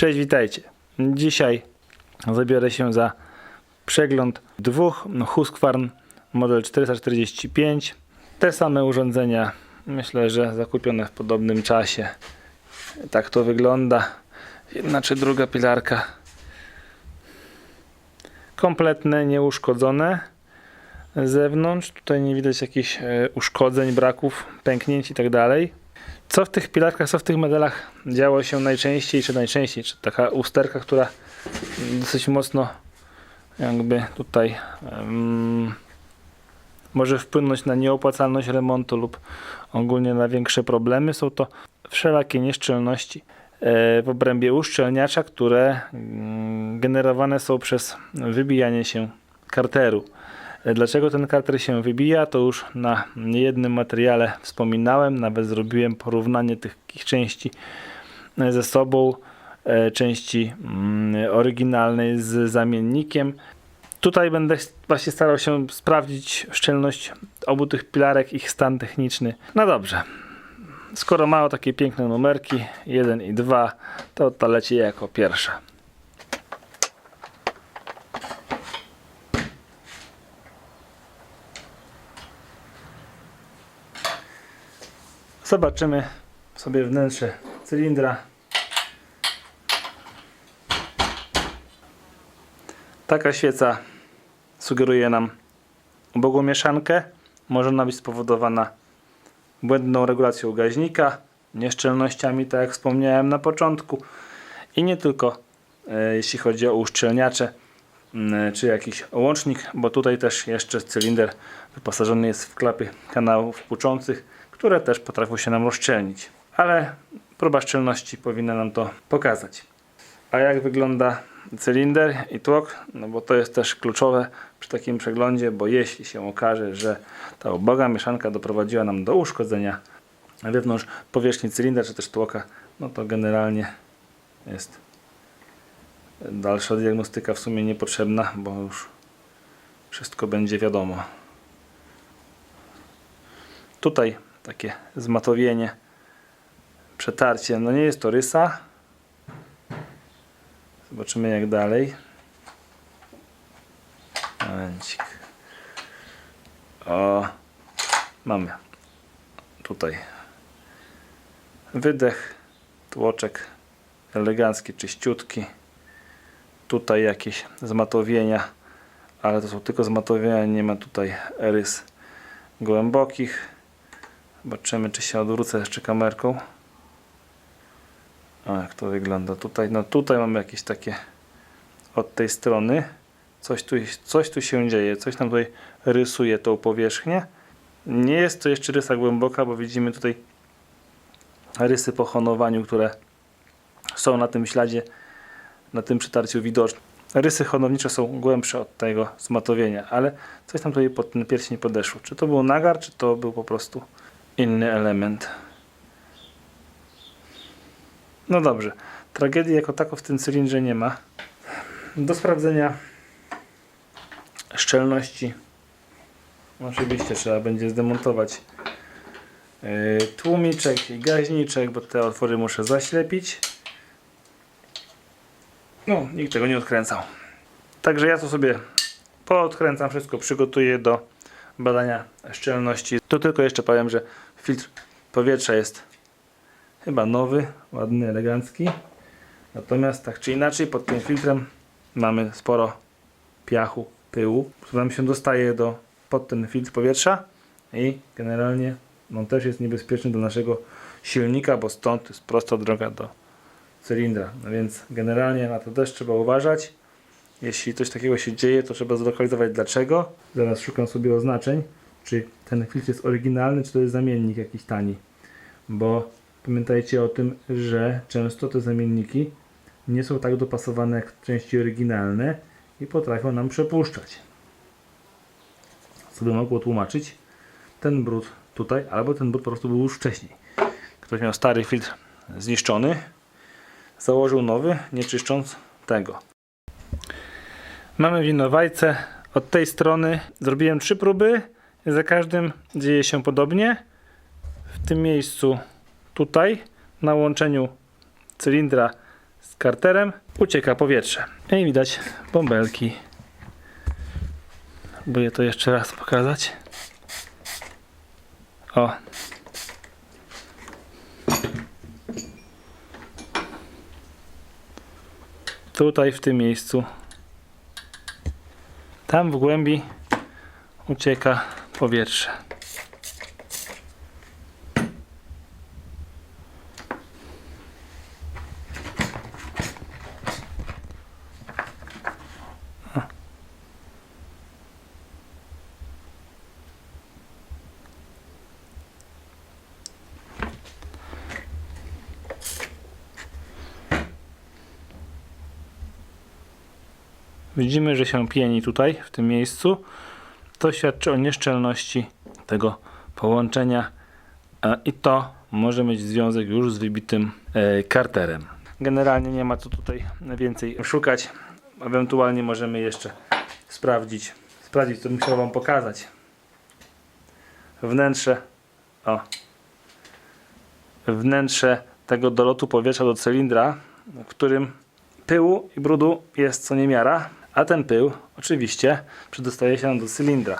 Cześć, witajcie. Dzisiaj zabiorę się za przegląd dwóch Husqvarna model 445. Te same urządzenia, myślę, że zakupione w podobnym czasie. Tak to wygląda. Jedna czy druga pilarka. Kompletne, nieuszkodzone z zewnątrz. Tutaj nie widać jakichś e, uszkodzeń, braków, pęknięć i tak. Co w tych pilarkach, co w tych modelach działo się najczęściej, czy najczęściej, czy taka usterka, która dosyć mocno jakby tutaj em, może wpłynąć na nieopłacalność remontu lub ogólnie na większe problemy. Są to wszelakie nieszczelności e, w obrębie uszczelniacza, które mm, generowane są przez wybijanie się karteru. Dlaczego ten karter się wybija, to już na niejednym materiale wspominałem, nawet zrobiłem porównanie tych części e, ze sobą, e, części mm, oryginalnej z zamiennikiem. Tutaj będę właśnie starał się sprawdzić szczelność obu tych pilarek, ich stan techniczny. No dobrze, skoro mało takie piękne numerki, 1 i 2, to ta leci jako pierwsza. Zobaczymy sobie wnętrze cylindra. Taka świeca sugeruje nam ubogą mieszankę. Może ona być spowodowana błędną regulacją gaźnika, nieszczelnościami, tak jak wspomniałem na początku. I nie tylko e, jeśli chodzi o uszczelniacze mm, czy jakiś łącznik, bo tutaj też jeszcze cylinder wyposażony jest w klapy kanałów płuczących, które też potrafią się nam rozszczelnić. Ale próba szczelności powinna nam to pokazać. A jak wygląda cylinder i tłok? No bo to jest też kluczowe przy takim przeglądzie, bo jeśli się okaże, że ta uboga mieszanka doprowadziła nam do uszkodzenia wewnątrz powierzchni cylindra czy też tłoka, no to generalnie jest dalsza diagnostyka w sumie niepotrzebna, bo już wszystko będzie wiadomo. Tutaj takie zmatowienie, przetarcie. No nie jest to rysa. Zobaczymy jak dalej. Momencik. O, mamy tutaj wydech, tłoczek elegancki, czyściutki. Tutaj jakieś zmatowienia, ale to są tylko zmatowienia, nie ma tutaj rys głębokich. Zobaczymy, czy się odwrócę jeszcze kamerką. O, jak to wygląda tutaj. No tutaj mamy jakieś takie od tej strony. Coś tu, coś tu się dzieje, coś nam tutaj rysuje tą powierzchnię. Nie jest to jeszcze rysa głęboka, bo widzimy tutaj rysy po honowaniu, które są na tym śladzie, na tym przytarciu widoczne. Rysy honownicze są głębsze od tego zmatowienia, ale coś tam tutaj pod ten pierścień podeszło. Czy to był nagar, czy to był po prostu inny element. No dobrze, tragedii jako tako w tym cylindrze nie ma. Do sprawdzenia szczelności oczywiście trzeba będzie zdemontować yy, tłumiczek i gaźniczek, bo te otwory muszę zaślepić. No, nikt tego nie odkręcał. Także ja to sobie poodkręcam wszystko, przygotuję do badania szczelności. Tu tylko jeszcze powiem, że filtr powietrza jest chyba nowy, ładny, elegancki. Natomiast tak czy inaczej pod tym filtrem mamy sporo piachu, pyłu, który nam się dostaje do, pod ten filtr powietrza i generalnie on też jest niebezpieczny do naszego silnika, bo stąd jest prosta droga do cylindra. No więc generalnie na to też trzeba uważać. Jeśli coś takiego się dzieje, to trzeba zlokalizować dlaczego. Zaraz szukam sobie oznaczeń, czy ten filtr jest oryginalny, czy to jest zamiennik jakiś tani. Bo pamiętajcie o tym, że często te zamienniki nie są tak dopasowane jak części oryginalne i potrafią nam przepuszczać. Co by mogło tłumaczyć ten brud tutaj, albo ten brud po prostu był już wcześniej. Ktoś miał stary filtr zniszczony, założył nowy, nie czyszcząc tego. Mamy winowajce od tej strony. Zrobiłem trzy próby. Za każdym dzieje się podobnie. W tym miejscu tutaj na łączeniu cylindra z karterem, ucieka powietrze. I widać bąbelki. Próbuję to jeszcze raz pokazać. O. Tutaj w tym miejscu. Tam w głębi ucieka powietrze. Widzimy, że się pieni tutaj, w tym miejscu. To świadczy o nieszczelności tego połączenia i to może mieć związek już z wybitym e, karterem. Generalnie nie ma co tutaj więcej szukać. Ewentualnie możemy jeszcze sprawdzić, sprawdzić, co musiał Wam pokazać. Wnętrze, o, wnętrze tego dolotu powietrza do cylindra, w którym pyłu i brudu jest co niemiara, a ten pył oczywiście przedostaje się do cylindra.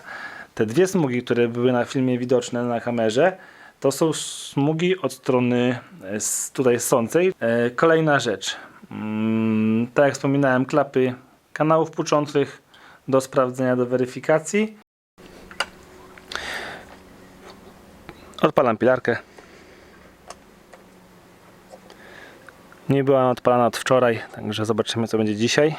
Te dwie smugi, które były na filmie widoczne na kamerze, to są smugi od strony e, tutaj sącej. E, Kolejna rzecz. Mm, Tak jak wspominałem, klapy kanałów płuczących do sprawdzenia, do weryfikacji. Odpalam pilarkę. Nie była ona odpalana od wczoraj, także zobaczymy co będzie dzisiaj.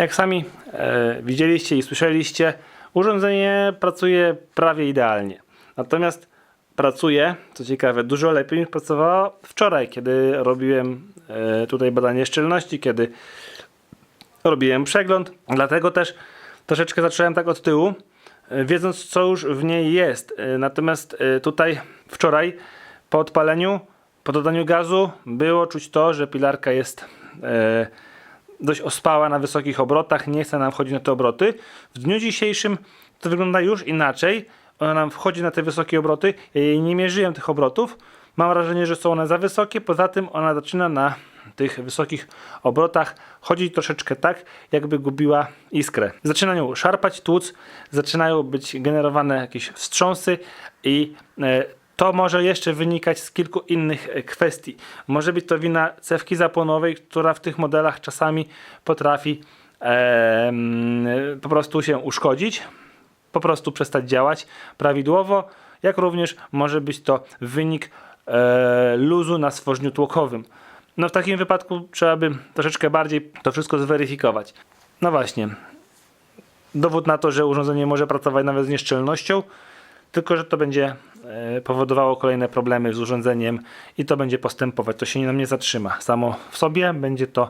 Jak sami e, widzieliście i słyszeliście, urządzenie pracuje prawie idealnie. Natomiast pracuje, co ciekawe, dużo lepiej niż pracowało wczoraj, kiedy robiłem e, tutaj badanie szczelności, kiedy robiłem przegląd. Dlatego też troszeczkę zacząłem tak od tyłu, e, wiedząc co już w niej jest. Natomiast tutaj wczoraj po odpaleniu, po dodaniu gazu było czuć to, że pilarka jest dość ospała na wysokich obrotach, nie chce nam wchodzić na te obroty. W dniu dzisiejszym to wygląda już inaczej. Ona nam wchodzi na te wysokie obroty. Ja jej nie mierzyłem tych obrotów. Mam wrażenie, że są one za wysokie. Poza tym ona zaczyna na tych wysokich obrotach chodzić troszeczkę tak, jakby gubiła iskrę. Zaczynają szarpać tłuc, zaczynają być generowane jakieś wstrząsy i e, to może jeszcze wynikać z kilku innych e, kwestii. Może być to wina cewki zapłonowej, która w tych modelach czasami potrafi em, po prostu się uszkodzić, po prostu przestać działać prawidłowo, jak również może być to wynik e, luzu na stworzeniu tłokowym. No w takim wypadku trzeba by troszeczkę bardziej to wszystko zweryfikować. No właśnie, dowód na to, że urządzenie może pracować nawet z nieszczelnością, tylko że to będzie e, powodowało kolejne problemy z urządzeniem i to będzie postępować. To się nam nie zatrzyma. Samo w sobie będzie to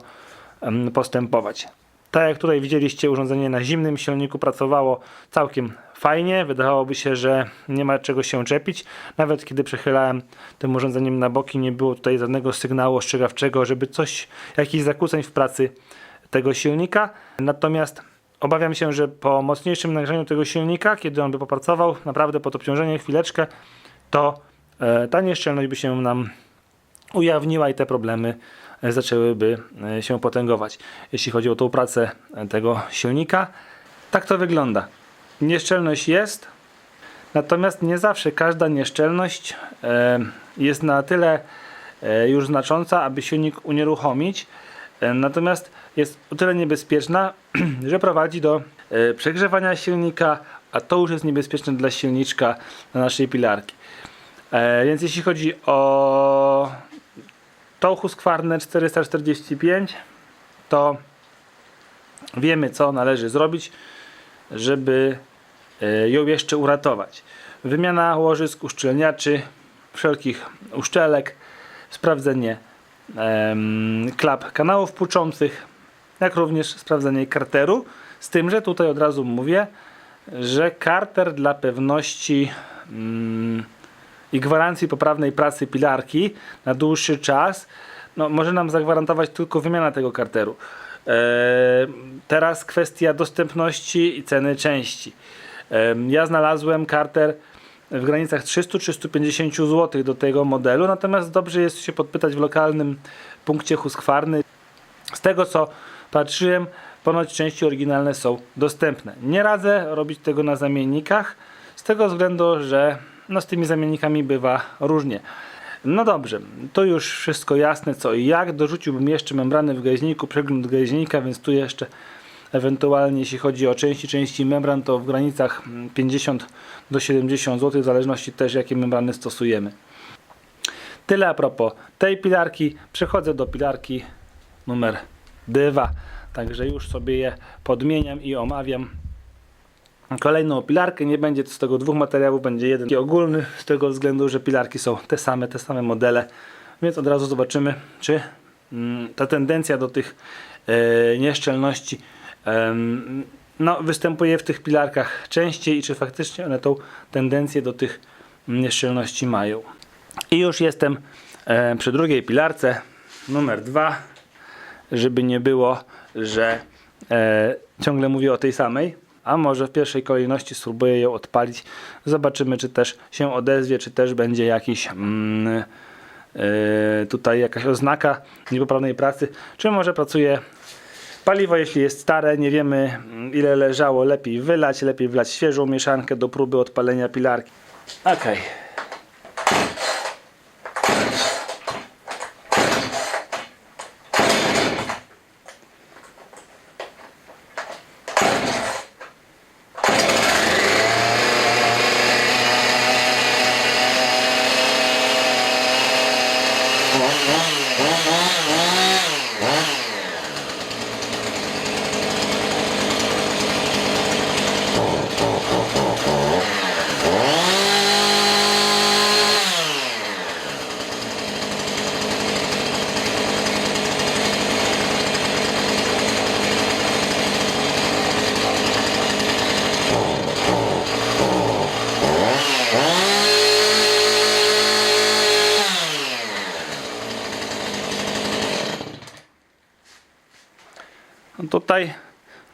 postępować. Tak jak tutaj widzieliście, urządzenie na zimnym silniku pracowało całkiem fajnie. Wydawałoby się, że nie ma czego się czepić. Nawet kiedy przechylałem tym urządzeniem na boki, nie było tutaj żadnego sygnału ostrzegawczego, żeby coś, jakichś zakłóceń w pracy tego silnika. Natomiast obawiam się, że po mocniejszym nagrzaniu tego silnika, kiedy on by popracował naprawdę pod obciążeniem chwileczkę, to e, ta nieszczelność by się nam ujawniła i te problemy e, zaczęłyby e, się potęgować. Jeśli chodzi o tą pracę tego silnika, tak to wygląda. Nieszczelność jest, natomiast nie zawsze każda nieszczelność jest na tyle już znacząca, aby silnik unieruchomić. Natomiast jest o tyle niebezpieczna, że prowadzi do e, przegrzewania silnika, a to już jest niebezpieczne dla silniczka na naszej pilarki. E, więc jeśli chodzi o tą Husqvarnę 445, to wiemy co należy zrobić, żeby e, ją jeszcze uratować. Wymiana łożysk, uszczelniaczy, wszelkich uszczelek, sprawdzenie klap kanałów płuczących, jak również sprawdzenie karteru. Z tym, że tutaj od razu mówię, że karter dla pewności mm, i gwarancji poprawnej pracy pilarki na dłuższy czas no, może nam zagwarantować tylko wymiana tego karteru. E, teraz kwestia dostępności i ceny części. E, ja znalazłem karter w granicach 300-350 zł do tego modelu, natomiast dobrze jest się podpytać w lokalnym punkcie Husqvarny. Z tego co patrzyłem, ponoć części oryginalne są dostępne. Nie radzę robić tego na zamiennikach, z tego względu, że no, z tymi zamiennikami bywa różnie. No dobrze, to już wszystko jasne co i jak. Dorzuciłbym jeszcze membrany w gaźniku, przegląd gaźnika, więc tu jeszcze ewentualnie jeśli chodzi o części, części membran, to w granicach mm, 50 do 70 zł, w zależności też jakie membrany stosujemy. Tyle a propos tej pilarki. Przechodzę do pilarki numer 2. Także już sobie je podmieniam i omawiam. Kolejną pilarkę nie będzie z tego dwóch materiałów, będzie jeden taki ogólny, z tego względu, że pilarki są te same, te same modele, więc od razu zobaczymy, czy mm, ta tendencja do tych e, nieszczelności no, występuje w tych pilarkach częściej i czy faktycznie one tą tendencję do tych nieszczelności mają. I już jestem e, przy drugiej pilarce, numer dwa, żeby nie było, że e, ciągle mówię o tej samej, a może w pierwszej kolejności spróbuję ją odpalić. Zobaczymy, czy też się odezwie, czy też będzie jakiś mm, e, tutaj jakaś oznaka niepoprawnej pracy, czy może pracuje paliwo, jeśli jest stare, nie wiemy mm, ile leżało, lepiej wylać, lepiej wlać świeżą mieszankę do próby odpalenia pilarki. Okej. No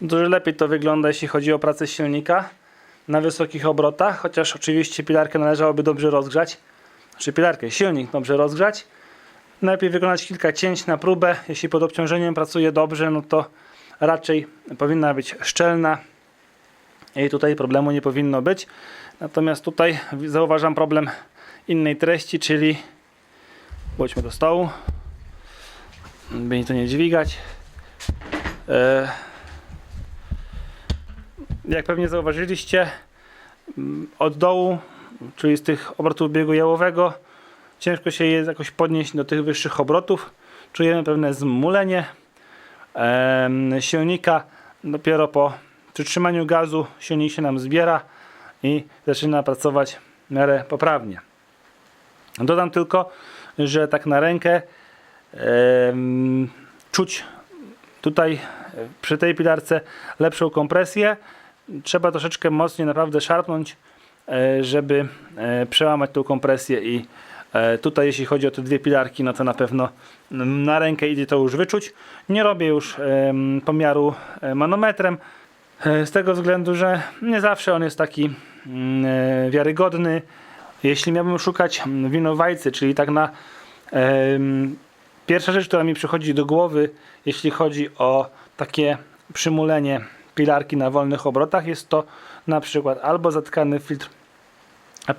dużo lepiej to wygląda, jeśli chodzi o pracę silnika na wysokich obrotach, chociaż oczywiście pilarkę należałoby dobrze rozgrzać. Znaczy pilarkę, silnik dobrze rozgrzać. Najlepiej wykonać kilka cięć na próbę. Jeśli pod obciążeniem pracuje dobrze, no to raczej powinna być szczelna i tutaj problemu nie powinno być. Natomiast tutaj zauważam problem innej treści, czyli bądźmy do stołu, by to nie dźwigać. E, Jak pewnie zauważyliście, mm, od dołu, czyli z tych obrotów biegu jałowego, ciężko się je jakoś podnieść do tych wyższych obrotów. Czujemy pewne zmulenie silnika. Dopiero po przytrzymaniu gazu silnik się nam zbiera i zaczyna pracować w miarę poprawnie. Dodam tylko, że tak na rękę czuć tutaj e, przy tej pilarce lepszą kompresję. Trzeba troszeczkę mocniej naprawdę szarpnąć, e, żeby e, przełamać tą kompresję i e, tutaj jeśli chodzi o te dwie pilarki, no to na pewno na rękę idzie to już wyczuć. Nie robię już pomiaru manometrem z tego względu, że nie zawsze on jest taki mm, wiarygodny. Jeśli miałbym szukać mm, winowajcy, czyli tak na Pierwsza rzecz, która mi przychodzi do głowy, jeśli chodzi o takie przymulenie pilarki na wolnych obrotach, jest to na przykład albo zatkany filtr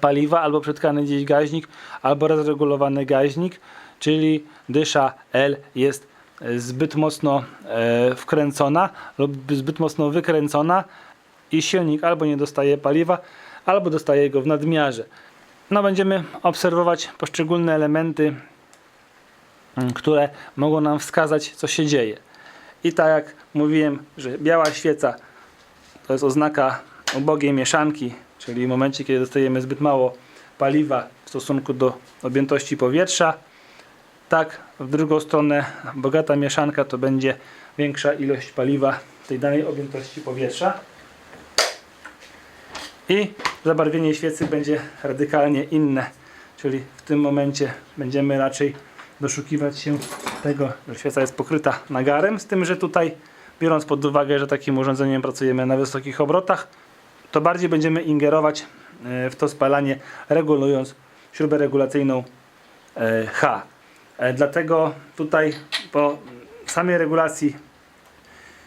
paliwa, albo przetkany gdzieś gaźnik, albo rozregulowany gaźnik, czyli dysza L jest zbyt mocno e, wkręcona lub zbyt mocno wykręcona i silnik albo nie dostaje paliwa, albo dostaje go w nadmiarze. No będziemy obserwować poszczególne elementy, mm, które mogą nam wskazać, co się dzieje. I tak jak mówiłem, że biała świeca to jest oznaka ubogiej mieszanki, czyli w momencie, kiedy dostajemy zbyt mało paliwa w stosunku do objętości powietrza. Tak, w drugą stronę bogata mieszanka to będzie większa ilość paliwa tej danej objętości powietrza. I zabarwienie świecy będzie radykalnie inne, czyli w tym momencie będziemy raczej doszukiwać się tego, że świeca jest pokryta nagarem, z tym, że tutaj biorąc pod uwagę, że takim urządzeniem pracujemy na wysokich obrotach, to bardziej będziemy ingerować e, w to spalanie, regulując śrubę regulacyjną e, H. E, Dlatego tutaj po samej regulacji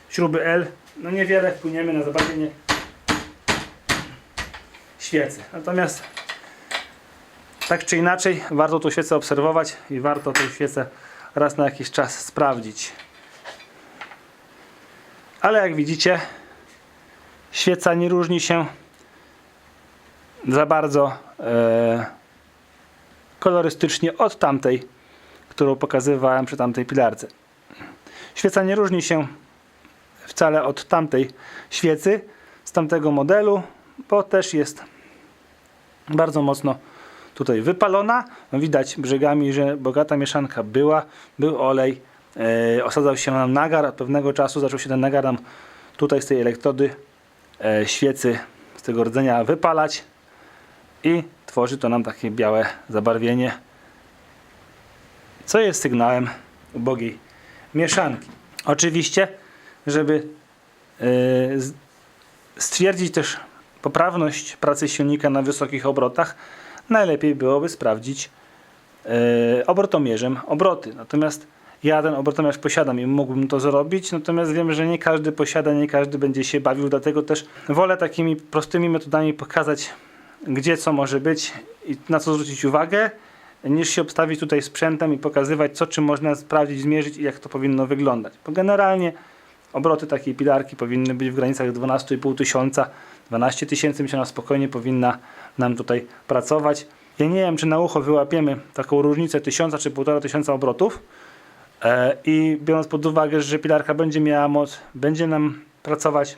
śruby L no niewiele wpłyniemy na zabarwienie świecy. Natomiast tak czy inaczej warto tą świecę obserwować i warto tę świecę raz na jakiś czas sprawdzić. Ale jak widzicie, świeca nie różni się za bardzo e, kolorystycznie od tamtej, którą pokazywałem przy tamtej pilarce. Świeca nie różni się wcale od tamtej świecy z tamtego modelu, bo też jest bardzo mocno tutaj wypalona. No widać brzegami, że bogata mieszanka była, był olej, osadzał się nam nagar, od pewnego czasu zaczął się ten nagar nam tutaj z tej elektrody e, świecy z tego rdzenia wypalać i tworzy to nam takie białe zabarwienie, co jest sygnałem ubogiej mieszanki. Oczywiście, żeby e, stwierdzić też poprawność pracy silnika na wysokich obrotach, najlepiej byłoby sprawdzić e, obrotomierzem obroty. Natomiast ja ten obrotomierz posiadam i mógłbym to zrobić, natomiast wiem, że nie każdy posiada, nie każdy będzie się bawił, dlatego też wolę takimi prostymi metodami pokazać, gdzie co może być i na co zwrócić uwagę, niż się obstawić tutaj sprzętem i pokazywać, co czym można sprawdzić, zmierzyć i jak to powinno wyglądać. Bo generalnie obroty takiej pilarki powinny być w granicach 12,5 tysiąca, 12 tysięcy myślę, że spokojnie powinna nam tutaj pracować. Ja nie wiem, czy na ucho wyłapiemy taką różnicę tysiąca czy półtora tysiąca obrotów i biorąc pod uwagę, że pilarka będzie miała moc, będzie nam pracować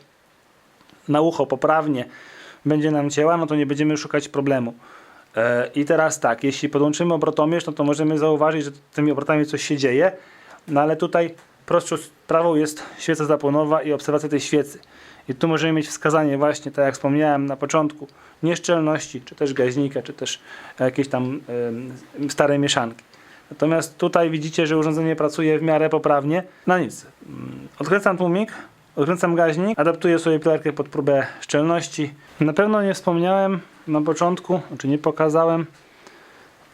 na ucho poprawnie, będzie nam cięła, no to nie będziemy szukać problemu. E, I teraz tak, jeśli podłączymy obrotomierz, no to możemy zauważyć, że tymi obrotami coś się dzieje, no ale tutaj prostszą sprawą jest świeca zapłonowa i obserwacja tej świecy. I tu możemy mieć wskazanie właśnie, tak jak wspomniałem na początku, nieszczelności, czy też gaźnika, czy też jakieś tam stare mieszanki. Natomiast tutaj widzicie, że urządzenie pracuje w miarę poprawnie. No nic, Mm, odkręcam tłumik, odkręcam gaźnik, adaptuję sobie pilarkę pod próbę szczelności. Na pewno nie wspomniałem na początku, czy nie pokazałem,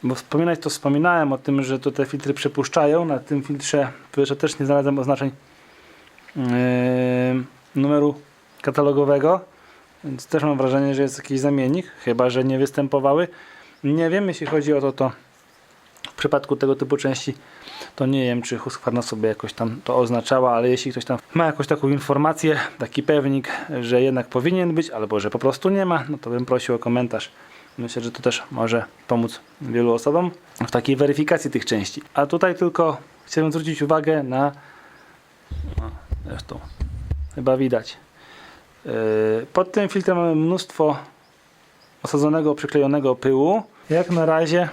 bo wspominać to wspominałem o tym, że to te filtry przepuszczają. Na tym filtrze też nie znalazłem oznaczeń yy, numeru katalogowego, więc też mam wrażenie, że jest jakiś zamiennik, chyba że nie występowały. Nie wiem, jeśli chodzi o to, to przypadku tego typu części to nie wiem, czy Husqvarna sobie jakoś tam to oznaczała, ale jeśli ktoś tam ma jakąś taką informację, taki pewnik, że jednak powinien być, albo że po prostu nie ma, no to bym prosił o komentarz. Myślę, że to też może pomóc wielu osobom w takiej weryfikacji tych części. A tutaj tylko chciałem zwrócić uwagę na no, zresztą chyba widać. Yy, Pod tym filtrem mamy mnóstwo osadzonego, przyklejonego pyłu. Jak na razie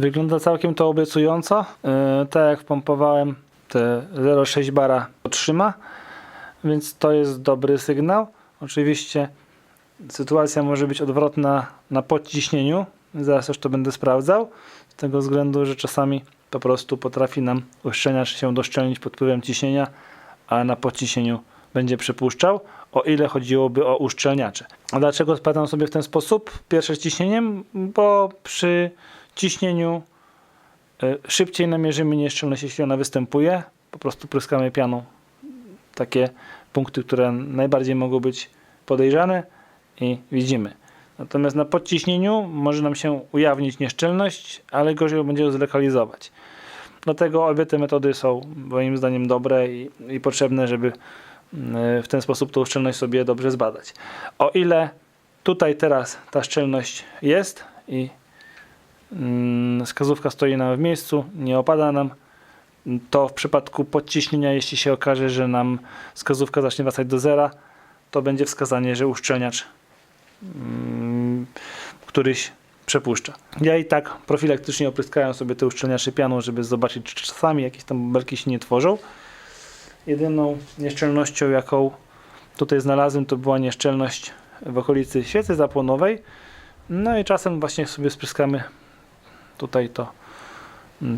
wygląda całkiem to obiecująco. Yy, Tak jak pompowałem, te 0,6 bara otrzyma, więc to jest dobry sygnał. Oczywiście sytuacja może być odwrotna na podciśnieniu. Zaraz już to będę sprawdzał. Z tego względu, że czasami po prostu potrafi nam uszczelniacz się doszczelnić pod wpływem ciśnienia, a na podciśnieniu będzie przepuszczał, o ile chodziłoby o uszczelniacze. A dlaczego sprawdzam sobie w ten sposób? Pierwsze ciśnieniem, bo przy ciśnieniu y, szybciej namierzymy nieszczelność, jeśli ona występuje. Po prostu pryskamy pianą takie punkty, które najbardziej mogą być podejrzane i widzimy. Natomiast na podciśnieniu może nam się ujawnić nieszczelność, ale gorzej ją będzie zlokalizować. Dlatego obie te metody są moim zdaniem dobre i, i potrzebne, żeby mm, w ten sposób tą szczelność sobie dobrze zbadać. O ile tutaj teraz ta szczelność jest i wskazówka stoi nam w miejscu, nie opada nam, to w przypadku podciśnienia, jeśli się okaże, że nam wskazówka zacznie wracać do zera, to będzie wskazanie, że uszczelniacz mm, któryś przepuszcza. Ja i tak profilaktycznie opryskałem sobie te uszczelniacze pianą, żeby zobaczyć, czy czasami jakieś tam belki się nie tworzą. Jedyną nieszczelnością, jaką tutaj znalazłem, to była nieszczelność w okolicy świecy zapłonowej. No i czasem właśnie sobie spryskamy tutaj to,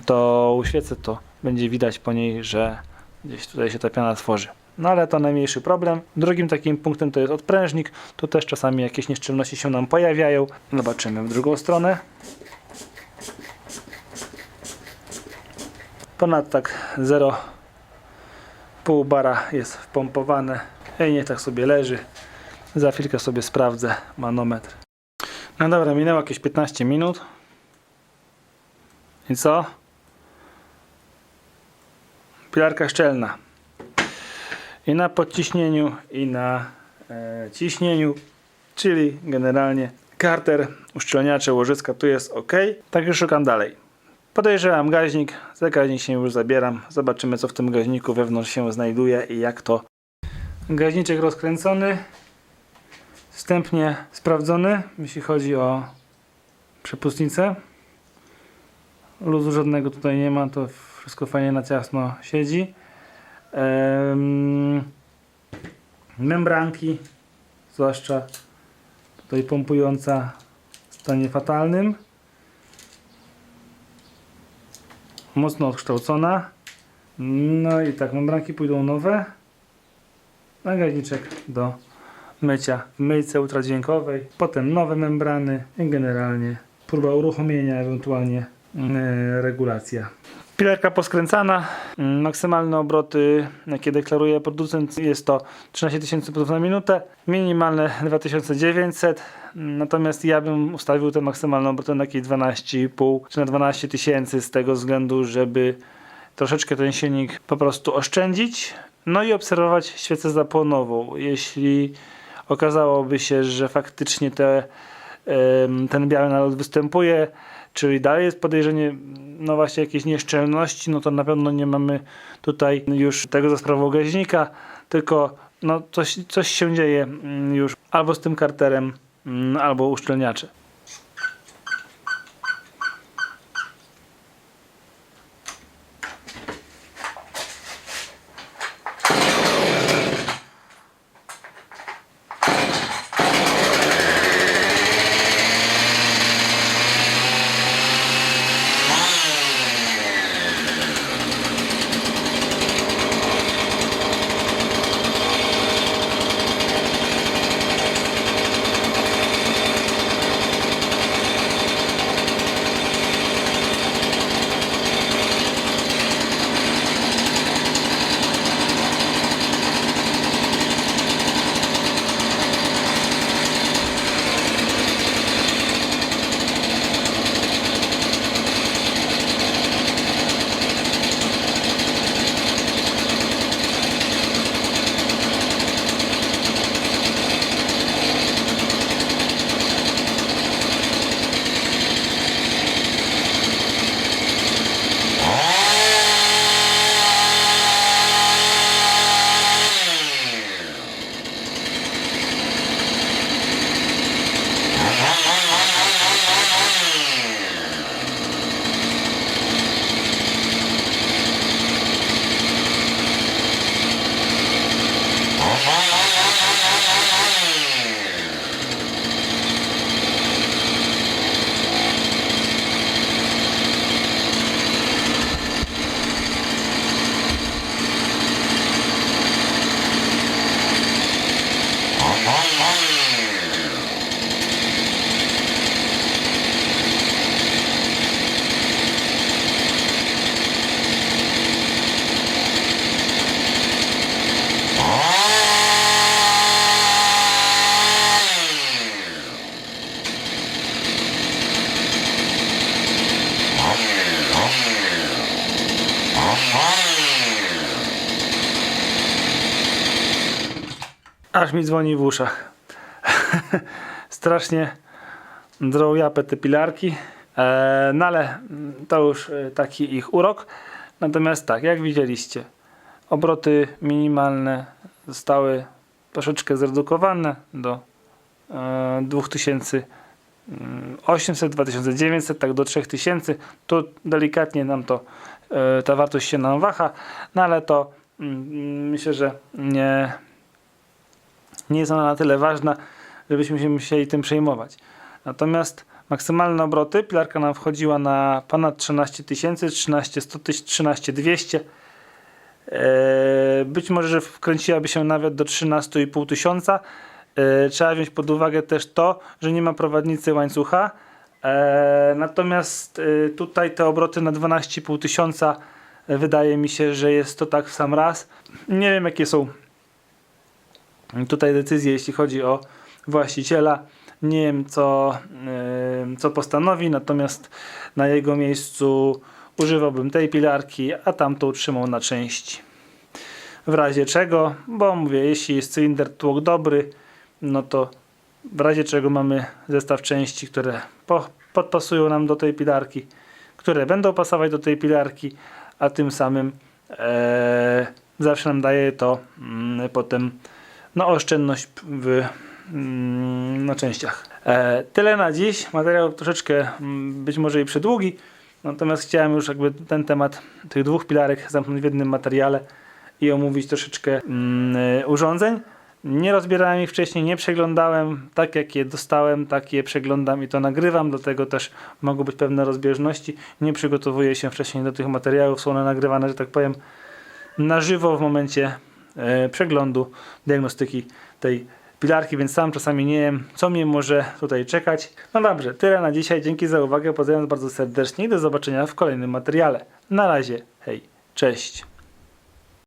to świecę, to będzie widać po niej, że gdzieś tutaj się ta piana tworzy. No ale to najmniejszy problem. Drugim takim punktem to jest odprężnik. Tu też czasami jakieś nieszczelności się nam pojawiają. Zobaczymy w drugą stronę. Ponad tak 0,5 bara jest wpompowane. I niech tak sobie leży. Za chwilkę sobie sprawdzę manometr. No dobra, minęło jakieś 15 minut. I co? Pilarka szczelna. I na podciśnieniu, i na e, ciśnieniu, czyli generalnie karter, uszczelniacze, łożyska, tu jest ok. Tak już szukam dalej. Podejrzewam gaźnik, za gaźnik się już zabieram. Zobaczymy co w tym gaźniku wewnątrz się znajduje i jak to. Gaźniczek rozkręcony, wstępnie sprawdzony, jeśli chodzi o przepustnicę. Luzu żadnego tutaj nie ma, to wszystko fajnie na ciasno siedzi. Em, membranki, zwłaszcza tutaj pompująca w stanie fatalnym. Mocno odkształcona. No i tak, membranki pójdą nowe. Nagaźniczek do mycia w myjce ultradźwiękowej. Potem nowe membrany i generalnie próba uruchomienia, ewentualnie regulacja. Pilerka poskręcana, maksymalne obroty, jakie deklaruje producent, jest to 13 tysięcy obrotów na minutę, minimalne 2900, natomiast ja bym ustawił te maksymalne obroty na jakieś 12,5 czy na 12 tysięcy z tego względu, żeby troszeczkę ten silnik po prostu oszczędzić, no i obserwować świecę zapłonową. Jeśli okazałoby się, że faktycznie te, ten biały nalot występuje, czyli dalej jest podejrzenie, no właśnie jakieś nieszczelności, no to na pewno nie mamy tutaj już tego za sprawą gaźnika, tylko no coś, coś się dzieje mm, już albo z tym karterem, mm, albo uszczelniacze. Mi dzwoni w uszach. Strasznie drą japę te pilarki. E, no ale mm, to już e, taki ich urok. Natomiast tak, jak widzieliście, obroty minimalne zostały troszeczkę zredukowane do e, 2800, 2900, tak do 3000. Tu delikatnie nam to, e, ta wartość się nam waha, no ale to mm, myślę, że nie, nie jest ona na tyle ważna, żebyśmy się musieli tym przejmować. Natomiast maksymalne obroty, pilarka nam wchodziła na ponad 13 tysięcy, 13 100 tysięcy, 13 200. Eee, Być może, że wkręciłaby się nawet do 13,5 tysiąca. Eee, Trzeba wziąć pod uwagę też to, że nie ma prowadnicy łańcucha. Eee, Natomiast e, tutaj te obroty na 12,5 tysiąca e, wydaje mi się, że jest to tak w sam raz. Nie wiem jakie są tutaj decyzje, jeśli chodzi o właściciela. Nie wiem, co, yy, co postanowi, natomiast na jego miejscu używałbym tej pilarki, a tamtą utrzymał na części. W razie czego, bo mówię, jeśli jest cylinder tłok dobry, no to w razie czego mamy zestaw części, które po, podpasują nam do tej pilarki, które będą pasować do tej pilarki, a tym samym e, zawsze nam daje to mm, potem no, oszczędność w, mm, na częściach. E, tyle na dziś. Materiał troszeczkę mm, być może i przedługi, natomiast chciałem już jakby ten temat tych dwóch pilarek zamknąć w jednym materiale i omówić troszeczkę mm, urządzeń. Nie rozbierałem ich wcześniej, nie przeglądałem. Tak jak je dostałem, tak je przeglądam i to nagrywam. Dlatego też mogą być pewne rozbieżności. Nie przygotowuję się wcześniej do tych materiałów. Są one nagrywane, że tak powiem, na żywo w momencie przeglądu diagnostyki tej pilarki, więc sam czasami nie wiem, co mnie może tutaj czekać. No dobrze, tyle na dzisiaj. Dzięki za uwagę. Pozdrawiam bardzo serdecznie i do zobaczenia w kolejnym materiale. Na razie, hej, cześć.